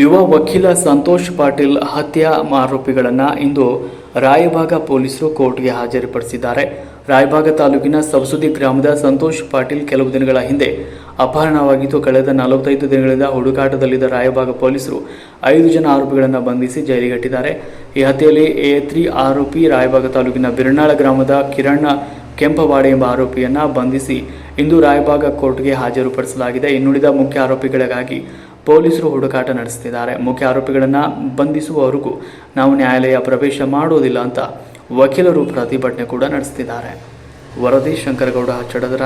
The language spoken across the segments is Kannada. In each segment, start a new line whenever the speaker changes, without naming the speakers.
ಯುವ ವಕೀಲ ಸಂತೋಷ್ ಪಾಟೀಲ್ ಹತ್ಯಾ ಆರೋಪಿಗಳನ್ನು ಇಂದು ರಾಯಭಾಗ ಪೊಲೀಸರು ಕೋರ್ಟ್ಗೆ ಹಾಜರುಪಡಿಸಿದ್ದಾರೆ. ರಾಯಭಾಗ ತಾಲೂಕಿನ ಸಬ್ಸುದಿ ಗ್ರಾಮದ ಸಂತೋಷ್ ಪಾಟೀಲ್ ಕೆಲವು ದಿನಗಳ ಹಿಂದೆ ಅಪಹರಣವಾಗಿದ್ದು, ಕಳೆದ ನಲವತ್ತೈದು ದಿನಗಳಿಂದ ಹುಡುಕಾಟದಲ್ಲಿದ್ದ ರಾಯಭಾಗ ಪೊಲೀಸರು ಐದು ಜನ ಆರೋಪಿಗಳನ್ನು ಬಂಧಿಸಿ ಜೈಲಿಗಟ್ಟಿದ್ದಾರೆ. ಈ ಹತ್ಯೆಯಲ್ಲಿ ಎ ತ್ರೀ ಆರೋಪಿ ರಾಯಭಾಗ ತಾಲೂಕಿನ ಬಿರ್ನಾಳ ಗ್ರಾಮದ ಕಿರಣ್ಣ ಕೆಂಪವಾಡೆ ಎಂಬ ಆರೋಪಿಯನ್ನು ಬಂಧಿಸಿ ಇಂದು ರಾಯಭಾಗ ಕೋರ್ಟ್ಗೆ ಹಾಜರುಪಡಿಸಲಾಗಿದೆ. ಇನ್ನುಳಿದ ಮುಖ್ಯ ಆರೋಪಿಗಳಿಗಾಗಿ ಪೊಲೀಸರು ಹುಡುಕಾಟ ನಡೆಸುತ್ತಿದ್ದಾರೆ. ಮುಖ್ಯ ಆರೋಪಿಗಳನ್ನು ಬಂಧಿಸುವವರೆಗೂ ನಾವು ನ್ಯಾಯಾಲಯ ಪ್ರವೇಶ ಮಾಡುವುದಿಲ್ಲ ಅಂತ ವಕೀಲರು ಪ್ರತಿಭಟನೆ ಕೂಡ ನಡೆಸುತ್ತಿದ್ದಾರೆ. ವರದಿ ಶಂಕರಗೌಡ ಹಚ್ಚಡದ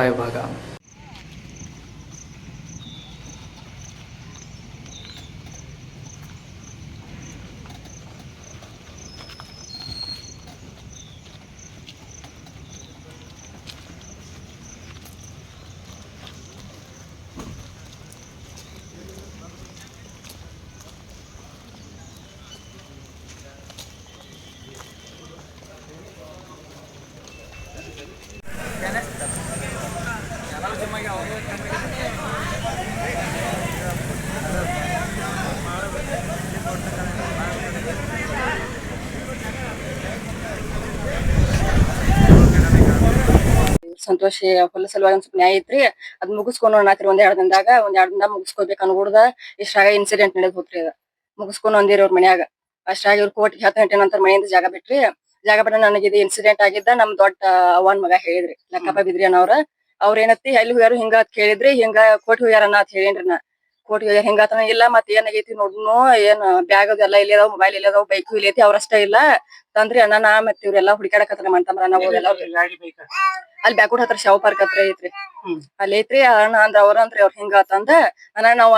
ಸಂತೋಷ ಹೊಲ ಸಲುವಾಗಿ ಒಂದ್ ಸ್ವಲ್ಪ ನ್ಯಾಯ ಐತ್ರಿ ಅದ್ ಮುಗಿಸ್ಕೊಂಡು ಅನ್ನತ್ರಿ ಒಂದ್ ಎರಡ್ ದಿನದಾಗ ಒಂದ್ ಎರಡ್ ದಿನ ಮುಗಿಸ್ಕೋಬೇಕು ಅನ್ಗುಡ್ದ ಇಷ್ಟಾಗ ಇನ್ಸಿಡೆಂಟ್ ನಡೆದ್ ಹೋತ್ರಿ ಅದ. ಮುಗಿಸ್ಕೊಂಡು ಅಂದಿರಿ ಅವ್ರ ಮನ್ಯಾಗ. ಅಷ್ಟಾಗಿ ಇವ್ರ ಕೋರ್ಟ್ಗೆ ಹತ್ತು ಗಂಟೆ ನಂತರ ಮನೆಯಿಂದ ಜಾಗ ಬಿಟ್ರಿ. ಜಾಗ ಬಿಟ್ಟ ನನಗೆ ಇದು ಇನ್ಸಿಡೆಂಟ್ ಆಗಿದ್ದ ನಮ್ ದೊಡ್ಡ ಅವನ್ ಮಗ ಹೇಳಿದ್ರಿ. ಲಕ್ಕಪ್ಪ ಬಿದ್ರಿ ಅನ್ನೋರ ಅವ್ರ ಏನತ್ತಿ ಅಲ್ಲಿ ಹೋಗ್ಯಾರು ಹಿಂಗ ಅಂತ ಕೇಳಿದ್ರಿ ಹಿಂಗ ಕೋರ್ಟ್ ಹೋಗ್ಯಾರ ಅನ್ನ ಅಂತ ಹೇಳಿನ್ರಿ ನಾ. ಕೋರ್ಟ್ ಹೋಗ್ಯಾರ ಹಿಂಗ ಆತನ ಇಲ್ಲ ಮತ್ ಏನಾಗೈತಿ ನೋಡ್ನು ಏನ್ ಬ್ಯಾಗ್ ಅದೆಲ್ಲ ಇಲ್ಲಿ ಅದಾವ ಮೊಬೈಲ್ ಇಲ್ಲಿ ಅದಾವ ಬೈಕ್ ಇಲ್ಲಿ ಐತಿ ಅವ್ರಷ್ಟ ಇಲ್ಲ. ತಂದ್ರಿ ಅಣ್ಣ ನಾ ಮತ್ ಇವ್ರೆಲ್ಲಾ ಹುಡುಕಾಡಕತ್ರ ಮಾಡ್ತಾರ ನಾವು ಅಲ್ಲಿ ಬ್ಯಾಕುಡ್ ಹತ್ರ ಶಾವ್ ಪಾರ್ಕ್ ಹತ್ರ ಐತ್ರಿ. ಅಲ್ಲಿ ಐತ್ರಿ ಅಣ್ಣ ಅಂದ್ರ ಅವ್ರ ಅಂತ್ರಿ ಅವ್ರ ಹಿಂಗ ಆತಂದ ಅಣ್ಣ ನಾವ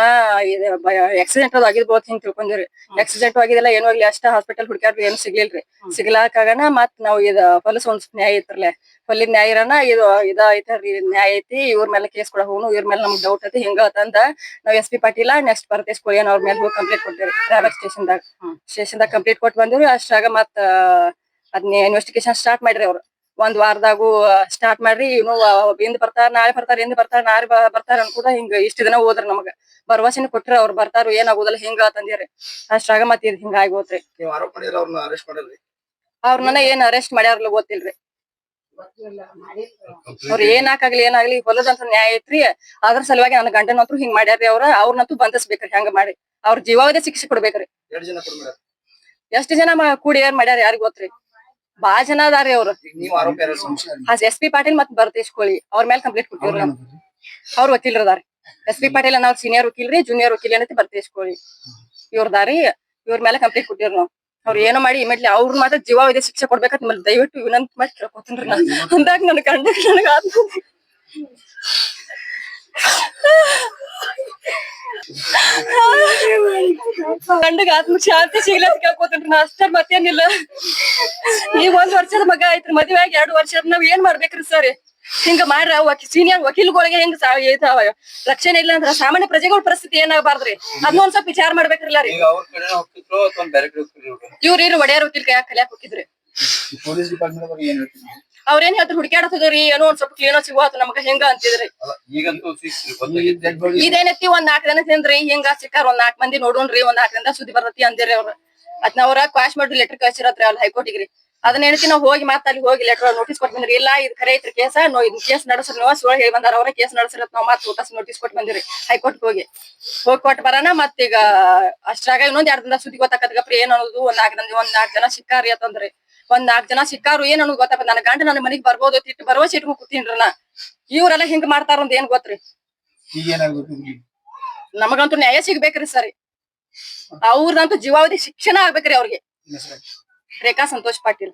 ಆಕ್ಸಿಡೆಂಟ್ ಅದು ಆಗಿರ್ಬೋದು ಹಿಂಗ್ ತಿಳ್ಕೊಂಡಿವ್ರಿ ಆಕ್ಸಿಡೆಂಟ್ ಆಗಿದೆಲ್ಲ ಏನು ಆಗ್ಲಿ ಅಷ್ಟ ಹಾಸ್ಪಿಟಲ್ ಹುಡ್ಕ್ಯಾಡ್ರಿ ಏನು ಸಿಗ್ಲಿಲ್ರಿ. ಸಿಗ್ಲಾಕಾಗಣ ಮತ್ ನಾವ್ ಇದ ಹೊಲಸ್ ಒಂದ್ ನ್ಯಾಯ ಐತ್ರಲೆ. ಹೊಲಿದ್ ನ್ಯಾಯ ಇರಣ ಇದು ಇದ ಐತ್ರಿ ನ್ಯಾಯ ಐತಿ ಇವ್ರ ಮೇಲೆ ಕೇಸ್ ಕೊಡ ಹೋಗು ಇವ್ರ ಮೇಲೆ ನಮ್ಗ್ ಡೌಟ್ ಐತಿ ಹಿಂಗ ಆತಂದ ನಾವ್ S P Patil next Paratesh ಏನ್ ಅವ್ರ ಮೇಲೆ ಹೋಗಿ ಕಂಪ್ಲೀಟ್ ಕೊಟ್ಟಿವ್ರಿ ಟ್ರಾವೆಲ್ ಸ್ಟೇಷನ್ ದಾಗ. ಸ್ಟೇಷನ್ ದಾಗ ಕಂಪ್ಲೀಟ್ ಕೊಟ್ಟು ಬಂದಿವ್ರಿ ಅಷ್ಟಾಗ ಮತ್ ಅದ್ನ ಇನ್ವೆಸ್ಟಿಗೇಷನ್ ಸ್ಟಾರ್ಟ್ ಮಾಡ್ರಿ ಅವ್ರು. ಒಂದ್ ವಾರದಾಗು ಸ್ಟಾರ್ಟ್ ಮಾಡ್ರಿ ಇನ್ನು ಇಂದ್ ಬರ್ತಾರ ನಾಳೆ ಬರ್ತಾರ ಇಂದ್ ಬರ್ತಾರ ನಾಳೆ ಬರ್ತಾರ ಅನ್ಕೂಡ ಹಿಂಗ ಇಷ್ಟ ದಿನ ಹೋದ್ರ ನಮಗ. ಭರವಸೆನ ಕೊಟ್ರ ಅವ್ರ ಬರ್ತಾರ ಏನಾಗುದಲ್ಲ ಹಿಂಗ ತಂದಿರಿ ಅಷ್ಟಾಗ ಮತ್ ಇದ್ ಹಿಂಗ
ಅವ್ರನ್ನ ಅರೆಸ್ಟ್ ಮಾಡಿದ್ರಿ
ಅವ್ರನ್ನ ಏನ್ ಅರೆಸ್ಟ್ ಮಾಡ್ಯಾರಲ್ಲ ಗೊತ್ತಿಲ್ರಿ. ಅವ್ರ ಏನಾಕಾಗ್ಲಿ ಏನಾಗ್ಲಿ ಹೊಲದಂತ ನ್ಯಾಯ ಐತ್ರಿ. ಅದ್ರ ಸಲುವಾಗಿ ನನ್ನ ಗಂಡನಂತ್ರು ಹಿಂಗ್ ಮಾಡ್ಯಾರ್ರಿ ಅವ್ರ ಅವ್ರನ್ನಂತೂ ಬಂಧಿಸ್ಬೇಕ್ರಿ ಹಂಗ ಮಾಡಿ. ಅವ್ರ ಜೀವಾವಧಿ ಶಿಕ್ಷೆ ಕೊಡ್ಬೇಕ್ರಿ.
ಎರಡ್ ಜನ ಕೊಡ್ಮೇಡ
ಎಷ್ಟ್ ಜನ ಕೂಡಿ ಏನ್ ಮಾಡ್ಯಾರ ಯಾರಿಗ್ ಗೊತ್ತ್ರಿ? ಬಾಳ ಜನ ಅದಾರಿ ಅವ್ರು. ಎಸ್ ಪಿ ಪಾಟೀಲ್ ಮತ್ ಭರತೇಶ್ ಕೋಳಿ ಅವ್ರ ಮೇಲೆ ಕಂಪ್ಲೇಂಟ್ ಕೊಟ್ಟಿವ್ರಿ ನಾವು. ಅವ್ರ ವಕೀಲರು ಅದಾರಿ ಎಸ್ ಪಿ ಪಾಟೀಲ್ ಅನ್ನೋರ್ ಸೀನಿಯರ್ ವಕೀಲ್ರಿ ಜೂನಿಯರ್ ವಕೀಲ್ ಏನೈತಿ ಭರತೇಶ್ ಕೋಳಿ. ಇವ್ರದಾರಿ ಇವ್ರ ಮೇಲೆ ಕಂಪ್ಲೇಂಟ್ ಕೊಟ್ಟಿವ್ರಿ ನಾವು. ಅವ್ರ ಏನೋ ಮಾಡಿ ಇಮಿಡ್ಲಿ ಅವ್ರ ಮಾತ್ರ ಜೀವಾವಧಿ ಶಿಕ್ಷೆ ಕೊಡ್ಬೇಕಂತ ನಿಮ್ಮಲ್ಲಿ ದಯವಿಟ್ಟು ವಿನಂತಿ ಮಾಡಿ ಕೇಳ್ಕೊತೀನಿ ಅಂದಾಗ ನನ್ ಕಂಡ ನನಗ ಗಂಡಗ ಆತ್ಮ ಶಾಂತಿ ಸಿಗ್ಲಿ ಅಂತ ಕೇಳ್ಕೊತೀನ್ರಿ ನಾ ಅಷ್ಟೇ ಮತ್ತೇನಿಲ್ಲ. ಈ ಒಂದ್ ವರ್ಷದ ಮಗ ಐತ್ರಿ ಮದ್ವೆ ಆಗಿ ಎರಡು ವರ್ಷ ನಾವ್ ಏನ್ ಮಾಡ್ಬೇಕ್ರಿ ಸರ್? ಹಿಂಗ ಮಾಡ್ರ. ವಕೀ ಸೀನಿಯರ್ ವಕೀಲ್ಗಳಿಗೆ ಹೆಂಗ್ ರಕ್ಷಣೆ ಇಲ್ಲ ಅಂದ್ರ ಸಾಮಾನ್ಯ ಪ್ರಜೆಗಳ ಪರಿಸ್ಥಿತಿ ಏನಾಗಬಾರ್ದ್ರಿ? ಅದನ್ನ ಒಂದ್ ಸ್ವಲ್ಪ ವಿಚಾರ ಮಾಡ್ಬೇಕ್ರಲ್ಲ ರೀ. ಇವ್ರ? ಏನು ಒಡೆಯಾರ ವಕೀಲ್ ಕೈಯಾಗ ಕಲಿಯಾಕ್ ಹೋಗಿದ್ರಿ. ಅವ್ರೇನ್ ಹೇಳ್ತಾರೆ ಹುಡುಕ್ಯಾಡತದ್ರಿ ಏನೋ ಒಂದ್ ಸ್ವಲ್ಪ ಕ್ಲೀನೋ ಸಿಗುವತ್ತು ನಮಗ ಹೆಂಗ ಅಂತಿದ್ರಿ. ಇದೇನೈತಿ ಒಂದ್ ನಾಲ್ಕ ದಿನ ತಿಂದ್ರಿ ಹಿಂಗ ಸಿಕ್ಕಾರ ಒಂದ್ ನಾಲ್ಕ ಮಂದಿ ನೋಡೋಣ್ರಿ ಒಂದ್ ನಾಲ್ಕ್ ದಿನ ಸುದ್ದಿ ಬರ್ತತಿ ಅಂದಿರಿ ಅವ್ರ. ಅದ್ನ ಅವ್ರ ಕ್ವಾಶ್ ಮಾಡಿ ಲೆಟರ್ ಕಳ್ಸಿರತ್ರಿ ಅಲ್ಲಿ ಹೈಕೋರ್ಟಿಗ್ರಿ ಅದನ್ನ ಹೇಳ್ತಿ ನಾವು ಹೋಗಿ ಮತ್ತ ಅಲ್ಲಿ ಹೋಗಿ ಲೆಟರ್ ನೋಟಿಸ್ ಕೊಟ್ಟು ಬಂದ್ರಿ. ಇಲ್ಲ ಇದು ಕರೆ ಐತ್ರಿ ಕೇಸ ನೋ ಇದ್ ಕೇಸ್ ನಡೆಸ್ರಿ ನೀವು ಸುಳ್ಳು ಹೇಳಿ ಬಂದಾರ ಅವ್ರ ಕೇಸ್ ನಡೆಸಿರತ್ ನಾವು ಮತ್ತ ಊಟ ನೋಟಿಸ್ ಕೊಟ್ಟು ಬಂದಿರಿ ಹೈಕೋರ್ಟ್ ಹೋಗಿ. ಹೋಗಿ ಕೊಟ್ಟು ಬರೋಣ ಮತ್ತೀಗ ಅಷ್ಟಾಗ ಇನ್ನೊಂದ್ ಎರಡ್ ದಿನ ಸುದ್ದಿ ಗೊತ್ತಾಕತ್ಗಪ್ರಿ ಏನ್ ಅನ್ನೋದು ಒಂದ್ ನಾಲ್ಕು ದಿನ ಒಂದ್ ನಾಲ್ಕು ಜನ ಸಿಕ್ಕಾರಿ ಅಂತಂದ್ರಿ. ಒಂದ್ ನಾಲ್ಕ್ ಜನ ಸಿಕ್ಕಾರು ಏನ್ ಅನ್ನೋದು ಗೊತ್ತಾಗ ನನ್ನ ಗಂಡ ನನ್ನ ಮನಿಗ್ ಬರ್ಬೋದು ತಿಟ್ಟು ಬರುವ ಇಟ್ಕೊಂಡ್ ಕೂತೀನ್ರಿ ನಾ ಇವ್ರೆಲ್ಲ ಹಿಂಗ್ ಮಾಡ್ತಾರ ಅಂತ ಏನ್ ಗೊತ್ತ್ರಿ?
ಈಗ ಏನಾಗ್ಬೇಕು ಈಗ?
ನಮಗಂತೂ ನ್ಯಾಯ ಸಿಗ್ಬೇಕ್ರಿ ಸರಿ. ಅವ್ರದಂತೂ ಜೀವಾವಧಿ ಶಿಕ್ಷಣ ಆಗ್ಬೇಕ್ರಿ ಅವ್ರಿಗೆ.
ನಿಮ್ಮ ಹೆಸರು?
ರೇಖಾ ಸಂತೋಷ್ ಪಾಟೀಲ್.